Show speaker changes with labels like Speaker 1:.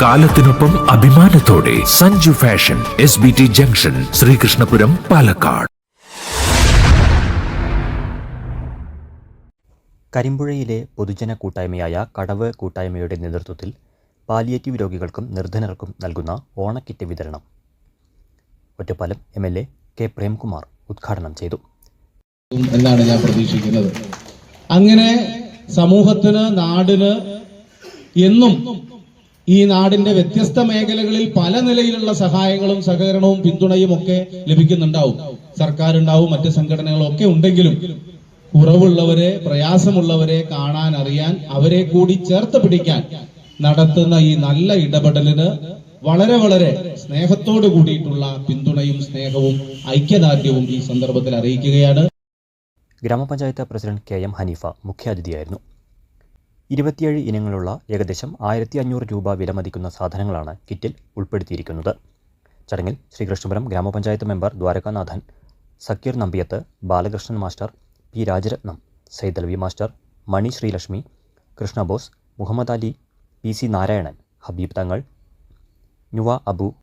Speaker 1: കാലത്തിനൊപ്പം അഭിമാനത്തോടെ Sanju fashion S B T junction Sreekrishnapuram Palakkad.
Speaker 2: കരിമ്പുഴയിലെ പൊതുജന കൂട്ടായ്മയായ കടവ് കൂട്ടായ്മയുടെ നേതൃത്വത്തിൽ പാലിയേറ്റീവ് രോഗികൾക്കും നിർധനർക്കും നൽകുന്ന ഓണക്കിറ്റ് വിതരണം. Ottapalam M L A K Premkumar ഉദ്ഘാടനം ചെയ്തു.
Speaker 3: എന്നാണ് ഞാൻ പ്രതീക്ഷിക്കുന്നത്. അങ്ങനെ സമൂഹത്തിന് നാടിന് എന്നും ഈ നാടിന്റെ വ്യത്യസ്ത മേഖലകളിൽ പല നിലയിലുള്ള സഹായങ്ങളും സഹകരണവും പിന്തുണയും ഒക്കെ ലഭിക്കുന്നുണ്ടാവും. സർക്കാർ ഉണ്ടാവും മറ്റ് സംഘടനകളും ഒക്കെ ഉണ്ടെങ്കിലും കുറവുള്ളവരെ പ്രയാസമുള്ളവരെ കാണാൻ അറിയാൻ അവരെ കൂടി ചേർത്ത് പിടിക്കാൻ നടത്തുന്ന ഈ നല്ല ഇടപെടലിന് വളരെ വളരെ സ്നേഹത്തോടു കൂടിയിട്ടുള്ള പിന്തുണയും സ്നേഹവും ഐക്യദാർഢ്യവും ഈ സന്ദർഭത്തിൽ അറിയിക്കുകയാണ്.
Speaker 2: ഗ്രാമപഞ്ചായത്ത് പ്രസിഡന്റ് കെ എം ഹനീഫ മുഖ്യാതിഥിയായിരുന്നു. ഇരുപത്തിയേഴ് ഇനങ്ങളുള്ള ഏകദേശം ആയിരത്തി അഞ്ഞൂറ് രൂപ വിലമതിക്കുന്ന സാധനങ്ങളാണ് കിറ്റിൽ ഉൾപ്പെടുത്തിയിരിക്കുന്നത്. ചടങ്ങിൽ ശ്രീകൃഷ്ണപുരം ഗ്രാമപഞ്ചായത്ത് member Dwarakanathan Sakkeer Nambiyath Balakrishnan master P Rajarathnam Saithalavi master Mani Sreelakshmi Krishnabose Muhammad Ali P C Narayanan Habeeb Thangal Nuva Abu